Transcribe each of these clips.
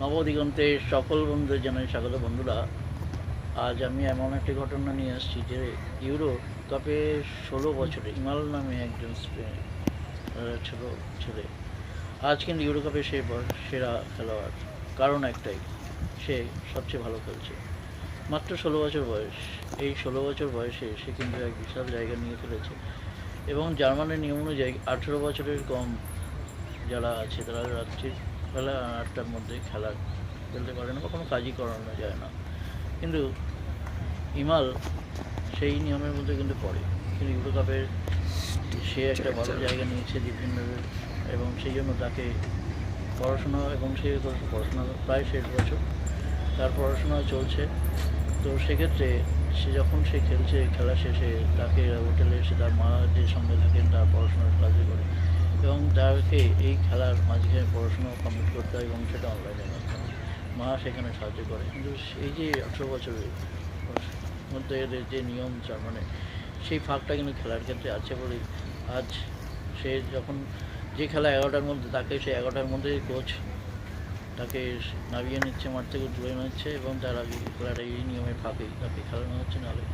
নবদিগন্তের সকল বন্ধুদের জানাই স্বাগত বন্ধুরা। আজ আমি এমন একটি ঘটনা নিয়ে আসছি যে ইউরো কাপে ষোলো বছরে ইমাল নামে একজন ছোট ছেলে। আজ কিন্তু ইউরো কাপে সে সেরা খেলোয়াড়। কারণ একটাই, সে সবচেয়ে ভালো খেলছে। মাত্র ষোলো বছর বয়স। এই ষোলো বছর বয়সে সে কিন্তু এক বিশাল জায়গা নিয়ে ফেলেছে এবং জার্মানির নিয়ম অনুযায়ী আঠেরো বছরের কম যারা আছে তারা রাত্রির বেলা আটটার মধ্যে খেলা খেলতে পারে না বা কোনো কাজই করানো যায় না। কিন্তু ইমাল সেই নিয়মের মধ্যে কিন্তু পড়ে। কিন্তু ইউরো কাপের সে একটা ভালো জায়গা নিয়েছে বিভিন্ন এবং সেই জন্য তাকে পড়াশোনা এবং সে পড়াশোনা প্রায় শেষ বছর তার পড়াশোনা চলছে। তো সেক্ষেত্রে সে যখন সে খেলছে খেলা শেষে তাকে হোটেলে এসে তার মা যে সঙ্গে থাকেন তার পড়াশোনার কাজে করে। এবং তাকে এই খেলার মাঝখানে পড়াশোনা কমপ্লিট করতে হয় এবং সেটা অনলাইনের মাধ্যমে। মা সেখানে সাহায্য করে। কিন্তু সেই যে আঠেরো বছরের মধ্যে এদের যে নিয়ম চার মানে সেই ফাঁকটা কিন্তু খেলার ক্ষেত্রে আছে বলে আজ সে যখন যে খেলা এগারোটার মধ্যে তাকে সে এগারোটার মধ্যে কোচ তাকে নামিয়ে নিচ্ছে, মাঠ থেকে তুলে নিচ্ছে এবং তার আগে খেলাটা এই নিয়মের ফাঁকেই, তাকে খেলানো হচ্ছে। নাহলে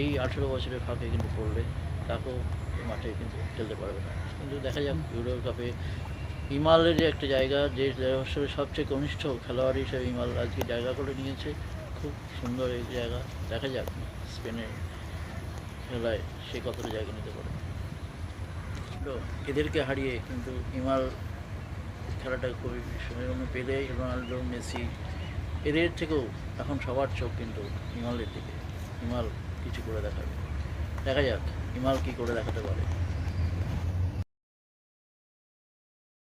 এই আঠেরো বছরের ফাঁকে কিন্তু পড়লে তাকেও এই মাঠে কিন্তু খেলতে পারবে না। কিন্তু দেখা যাক ইউরো কাপে ইমালের যে একটা জায়গা, যে আসলে সবচেয়ে কনিষ্ঠ খেলোয়াড় হিসেবে ইমাল আজকে জায়গা করে নিয়েছে, খুব সুন্দর এই জায়গা। দেখা যাক, স্পেনের খেলায় সে কতটা জায়গা নিতে পারে। এদেরকে হারিয়ে কিন্তু ইমাল খেলাটা খুবই পেলে রোনাল্ডো মেসি, এদের থেকেও এখন সবার চোখ কিন্তু ইমালের দিকে। ইমাল কিছু করে দেখাবে। দেখা যাক ইমাল কি করে দেখাতে পারে।